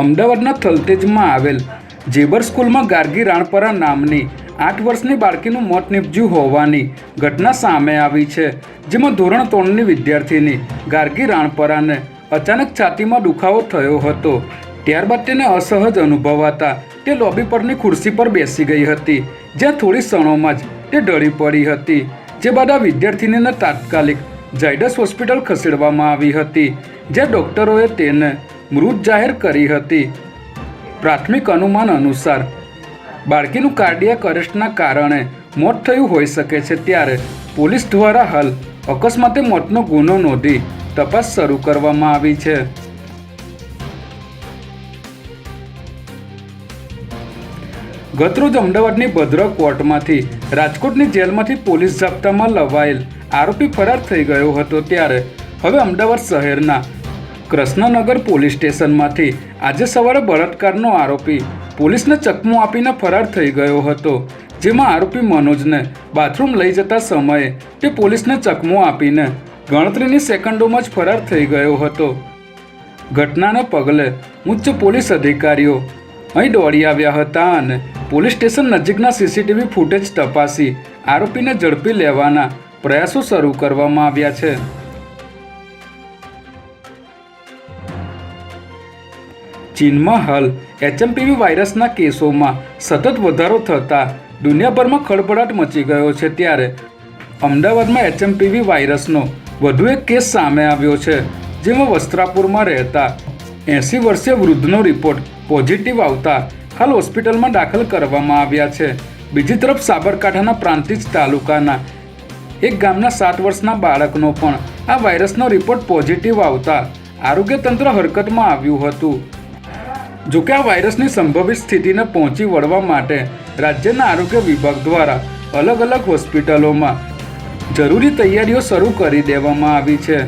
અમદાવાદના થલતેજમાં આવેલ જેબર સ્કૂલમાં ગાર્ગી રાણપરા નામની આઠ વર્ષની બાળકીનું મોત નીપજ્યું હોવાની ઘટના સામે આવી છે, જેમાં ધોરણ ત્રણની વિદ્યાર્થીની ગાર્ગી રાણપરાને અચાનક છાતીમાં દુખાવો થયો હતો. ત્યારબાદ તેને અસહજ અનુભવાતા તે લોબી પરની ખુરશી પર બેસી ગઈ હતી, જ્યાં થોડી ક્ષણોમાં જ તે ઢળી પડી હતી, જે બાદ આ વિદ્યાર્થીનીને તાત્કાલિક ઝાયડસ હોસ્પિટલ ખસેડવામાં આવી હતી, જ્યાં ડોક્ટરોએ તેને મૃત જાહેર કરી હતી. પ્રાથમિક અનુમાન અનુસાર, બાળકીનું કાર્ડિયાક અરેસ્ટના કારણે મોત થયું હોઈ શકે છે ત્યારે પોલીસ દ્વારા હાલ અકસ્માતે મોતનો ગુનો નોંધી તપાસ શરૂ કરવામાં આવી છે. ગતરોજ અમદાવાદની ભદ્ર કોર્ટમાંથી રાજકોટની જેલમાંથી પોલીસ જાપ્તામાં લવાયેલ આરોપી ફરાર થઈ ગયો હતો ત્યારે હવે અમદાવાદ શહેરના કૃષ્ણનગર પોલીસ સ્ટેશનમાંથી આજે સવારે બળાત્કારનો આરોપી પોલીસને ચકમો આપીને ફરાર થઈ ગયો હતો, જેમાં આરોપી મનોજને બાથરૂમ લઈ જતા સમયે તે પોલીસને ચકમો આપીને ગણતરીની સેકન્ડોમાં જ ફરાર થઈ ગયો હતો. ઘટનાને પગલે ઉચ્ચ પોલીસ અધિકારીઓ અહીં દોડી આવ્યા હતા અને પોલીસ સ્ટેશન નજીકના સીસીટીવી ફૂટેજ તપાસી આરોપીને ઝડપી લેવાના પ્રયાસો શરૂ કરવામાં આવ્યા છે. ચીનમાં હાલ એચએમપીવી વાયરસના કેસોમાં સતત વધારો થતાં દુનિયાભરમાં ખળભળાટ મચી ગયો છે ત્યારે અમદાવાદમાં એચએમપીવી વાયરસનો વધુ એક કેસ સામે આવ્યો છે, જેમાં વસ્ત્રાપુરમાં રહેતા એંસી વર્ષીય વૃદ્ધનો રિપોર્ટ પોઝિટિવ આવતા હાલ હોસ્પિટલમાં દાખલ કરવામાં આવ્યા છે. બીજી તરફ સાબરકાંઠાના પ્રાંતિજ તાલુકાના એક ગામના સાત વર્ષના બાળકનો પણ આ વાયરસનો રિપોર્ટ પોઝિટિવ આવતા આરોગ્ય તંત્ર હરકતમાં આવ્યું હતું. જોકે આ વાયરસની સંભવિત સ્થિતિને પહોંચી વળવા માટે રાજ્યના આરોગ્ય વિભાગ દ્વારા અલગ અલગ હોસ્પિટલોમાં જરૂરી તૈયારીઓ શરૂ કરી દેવામાં આવી છે.